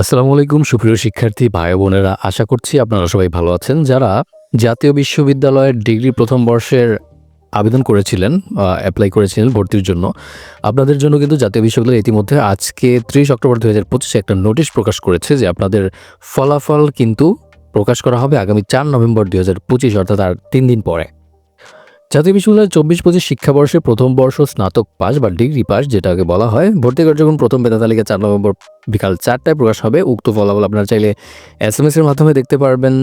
আসসালামু আলাইকুম, সুপ্রিয় শিক্ষার্থী ভাই বোনেরা। আশা করছি আপনারা সবাই ভালো আছেন। যারা জাতীয় বিশ্ববিদ্যালয়ের ডিগ্রি প্রথম বর্ষের আবেদন করেছিলেন অ্যাপ্লাই করেছিলেন ভর্তির জন্য, আপনাদের জন্য কিন্তু জাতীয় বিশ্ববিদ্যালয় ইতিমধ্যে আজকে ত্রিশ অক্টোবর দু হাজার পঁচিশে একটা নোটিশ প্রকাশ করেছে যে আপনাদের ফলাফল কিন্তু প্রকাশ করা হবে আগামী চার নভেম্বর দু হাজার পঁচিশ, অর্থাৎ আর তিন দিন পরে। জাতীয় বিশ্ববিদ্যালয়ের চব্বিশ পঁচিশ শিক্ষাবর্ষে প্রথম বর্ষ স্নাতক পাস বা ডিগ্রি পাস যেটাকে বলা হয়। ভর্তি কার্যক্রম প্রথম বেতা তালিকা চার নভেম্বর বিকাল চারটায় প্রকাশ হবে। উক্ত ফলাফল আপনারা চাইলে এস এম এর মাধ্যমে দেখতে পারবেন।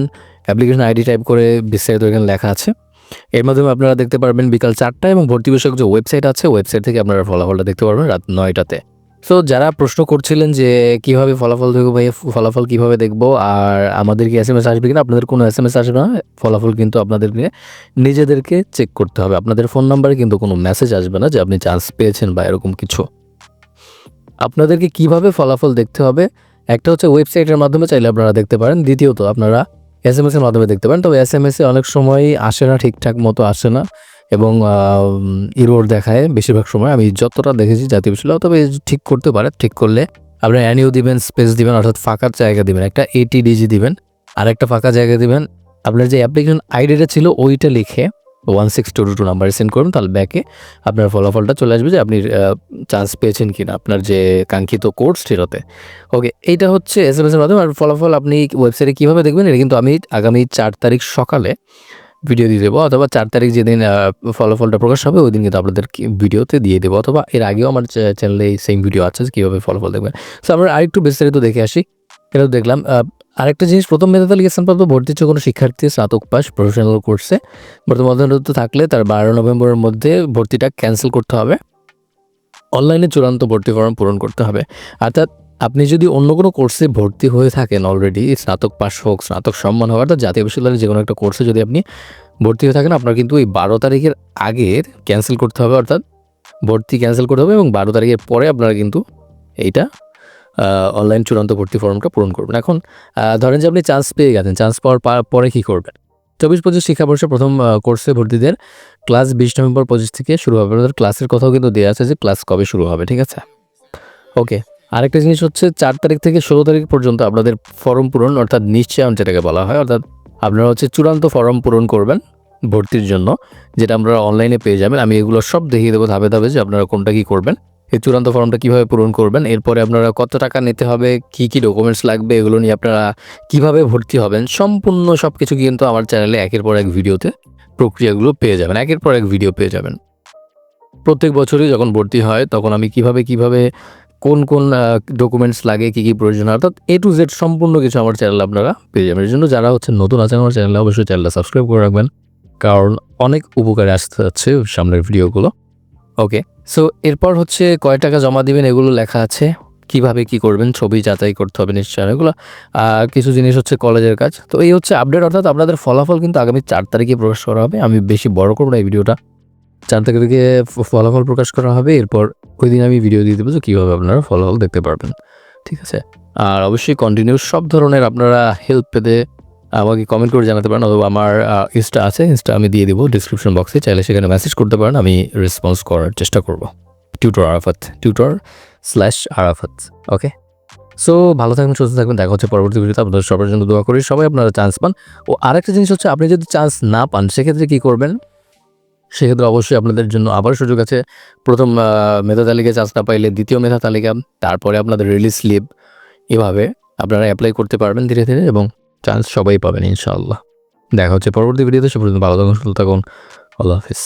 অ্যাপ্লিকেশন আইডি টাইপ করে বিস্তারিত এখানে লেখা আছে। এর মাধ্যমে আপনারা দেখতে পারবেন বিকাল চারটায় এবং ভর্তি বিষয়ক যে ওয়েবসাইট আছে, ওয়েবসাইট থেকে আপনারা ফলাফলটা দেখতে পারবেন রাত নয়টাতে। সো যারা প্রশ্ন করছিলেন যে কীভাবে ফলাফল দেখব ভাই ফলাফল কীভাবে দেখব, আর আমাদের কি এস এম এস আসবে কিনা, আপনাদের কোনো এস এম এস আসবে না, ফলাফল কিন্তু আপনাদেরকে নিজেদেরকে চেক করতে হবে। আপনাদের ফোন নাম্বারে কিন্তু কোনো মেসেজ আসবে না যে আপনি চান্স পেয়েছেন বা এরকম কিছু। আপনাদেরকে কীভাবে ফলাফল দেখতে হবে? একটা হচ্ছে ওয়েবসাইটের মাধ্যমে চাইলে আপনারা দেখতে পারেন। দ্বিতীয়ত, আপনারা এস এম এর মাধ্যমে দেখতে পারেন। তবে এস এম এসে অনেক সময় আসে না, ঠিকঠাক মতো আসে না। এবং ইরোর দেখায় বেশিরভাগ সময় আমি যতটা দেখেছি জাতীয় বিশ্ববিদ্যালয় তবে ঠিক করতে পারে, ঠিক করলে আপনার অ্যানিও দিবেন স্পেস দিবেন, অর্থাৎ ফাঁকার জায়গা দিবেন, একটা এটি এটিডিজি দিবেন আর একটা ফাঁকা জায়গা দিবেন। আপনার যে অ্যাপ্লিকেশন আইডিটা ছিল ওইটা লিখে one six two two two নাম্বারে সেন্ড করুন, তাহলে ব্যাকে আপনার ফলাফলটা চলে আসবে যে আপনি চান্স পেয়েছেন কিনা, আপনার যে কাঙ্ক্ষিত কোর্স সেটাতে ওকে এইটা হচ্ছে এস এম এসের মাধ্যমে, আর ফলাফল আপনি ওয়েবসাইটে কীভাবে দেখবেন, এটা কিন্তু আমি আগামী চার তারিখ সকালে ভিডিও দিয়ে দেবো, অথবা চার তারিখ যেদিন ফলাফলটা প্রকাশ হবে, ওই দিন কিন্তু আপনাদের ভিডিওতে দিয়ে দেবো, অথবা এর আগেও আমার চ্যানেলে সেম ভিডিও আছে কীভাবে ফলাফল দেখবেন। সো আমরা আরেকটু বিস্তারিত দেখে আসি। এটাও দেখলাম আরেকটা জিনিস, প্রথম মেধা তালিকা ভর্তি হচ্ছে কোনো শিক্ষার্থী, স্নাতক পাস প্রফেশনাল কোর্সে বর্তমান থাকলে তার বারো নভেম্বরের মধ্যে ভর্তিটা ক্যান্সেল করতে হবে। অনলাইনে চূড়ান্ত ভর্তি ফর্ম পূরণ করতে হবে। অর্থাৎ আপনি যদি অন্য কোনো কোর্সে ভর্তি হয়ে থাকেন অলরেডি স্নাতক পাস হোক, স্নাতক সম্মান হোক অর্থাৎ জাতীয় বিশ্ববিদ্যালয়ের যে কোনো একটা কোর্সে যদি আপনি ভর্তি হয়ে থাকেন, আপনার কিন্তু ওই বারো তারিখের আগের ক্যান্সেল করতে হবে, অর্থাৎ ভর্তি ক্যান্সেল করতে হবে এবং বারো তারিখের পরে আপনারা কিন্তু এইটা অনলাইন চূড়ান্ত ভর্তি ফর্মটা পূরণ করবেন। এখন ধরেন যে আপনি চান্স পেয়ে গেছেন চান্স পাওয়ার পরে কী করবেন? চব্বিশ পঁচিশ শিক্ষাবর্ষে প্রথম কোর্সে ভর্তিদের ক্লাস বিশ নভেম্বর পঁচিশ থেকে শুরু হবে। ক্লাসের কথাও কিন্তু দেওয়া আছে যে ক্লাস কবে শুরু হবে, ঠিক আছে? ওকে আরেকটা জিনিস হচ্ছে চার তারিখ থেকে ষোলো তারিখ পর্যন্ত আপনাদের ফর্ম পূরণ, অর্থাৎ নিশ্চয়ন যেটাকে বলা হয়, অর্থাৎ আপনারা হচ্ছে চূড়ান্ত ফর্ম পূরণ করবেন ভর্তির জন্য, যেটা আপনারা অনলাইনে পেয়ে যাবেন। আমি এগুলো সব দেখিয়ে দেবো ধাপে ধাপে যে আপনারা কোনটা কী করবেন, এই চূড়ান্ত ফর্মটা কীভাবে পূরণ করবেন, এরপরে আপনারা কত টাকা নিতে হবে, কি কি ডকুমেন্টস লাগবে, এগুলো নিয়ে আপনারা কীভাবে ভর্তি হবেন, সম্পূর্ণ সব কিছু কিন্তু আমার চ্যানেলে একের পর এক ভিডিওতে প্রক্রিয়াগুলো পেয়ে যাবেন, একের পর এক ভিডিও পেয়ে যাবেন। প্রত্যেক বছরই যখন ভর্তি হয়, তখন আমি কীভাবে কীভাবে কোন কোন ডকুমেন্টস লাগে, কী কী প্রয়োজন, অর্থাৎ এ টু জেড সম্পূর্ণ কিছু আমার চ্যানেলে আপনারা পেয়ে যাবেন। এর জন্য যারা হচ্ছে নতুন আছেন আমার চ্যানেলে অবশ্যই চ্যানেলটা সাবস্ক্রাইব করে রাখবেন, কারণ অনেক উপকারে আসতে যাচ্ছে সামনের ভিডিওগুলো। ওকে সো এরপর হচ্ছে কয় টাকা জমা দিবেন, এগুলো লেখা আছে। কীভাবে কি করবেন, ছবি যাচাই করতে হবে নিশ্চয় এগুলো। কিছু জিনিস হচ্ছে কলেজের কাজ। তো এই হচ্ছে আপডেট অর্থাৎ আপনাদের ফলাফল কিন্তু আগামী চার তারিখে প্রকাশ করা হবে। আমি বেশি বড় করব না এই ভিডিওটা। চার তারিখে ফলাফল প্রকাশ করা হবে, এরপর ওই দিন আমি ভিডিও দিয়ে দেবো যে কীভাবে আপনারা ফলো ফলাফল দেখতে পারবেন। ঠিক আছে? আর অবশ্যই কন্টিনিউ সব ধরনের আপনারা হেল্প পেতে আমাকে কমেন্ট করে জানাতে পারেন অথবা আমার ইনস্টা আছে ইনস্টা আমি দিয়ে দেবো ডিসক্রিপশন বক্সে চাইলে সেখানে মেসেজ করতে পারেন, আমি রেসপন্স করার চেষ্টা করব। Tutor Arafat tutor slash Arafat okay so ভালো থাকবেন, সুস্থ থাকবেন, দেখা হচ্ছে পরবর্তী ভিডিওতে আপনাদের সবার জন্য দোয়া করি, সবাই আপনারা চান্স পান। ও আরেকটা জিনিস হচ্ছে, আপনি যদি চান্স না পান, সেক্ষেত্রে কী করবেন? সেক্ষেত্রে অবশ্যই আপনাদের জন্য আবার সুযোগ আছে। প্রথম মেধা তালিকা চান্স না পাইলে দ্বিতীয় মেধা তালিকা, তারপরে আপনাদের রিলিজ স্লিপ এভাবে আপনারা অ্যাপ্লাই করতে পারবেন ধীরে ধীরে এবং চান্স সবাই পাবেন ইনশাআল্লাহ। দেখা হচ্ছে পরবর্তী ভিডিওতে সে পর্যন্ত ভালো থাকুন, সুস্থ থাকুন। আল্লাহ হাফিজ।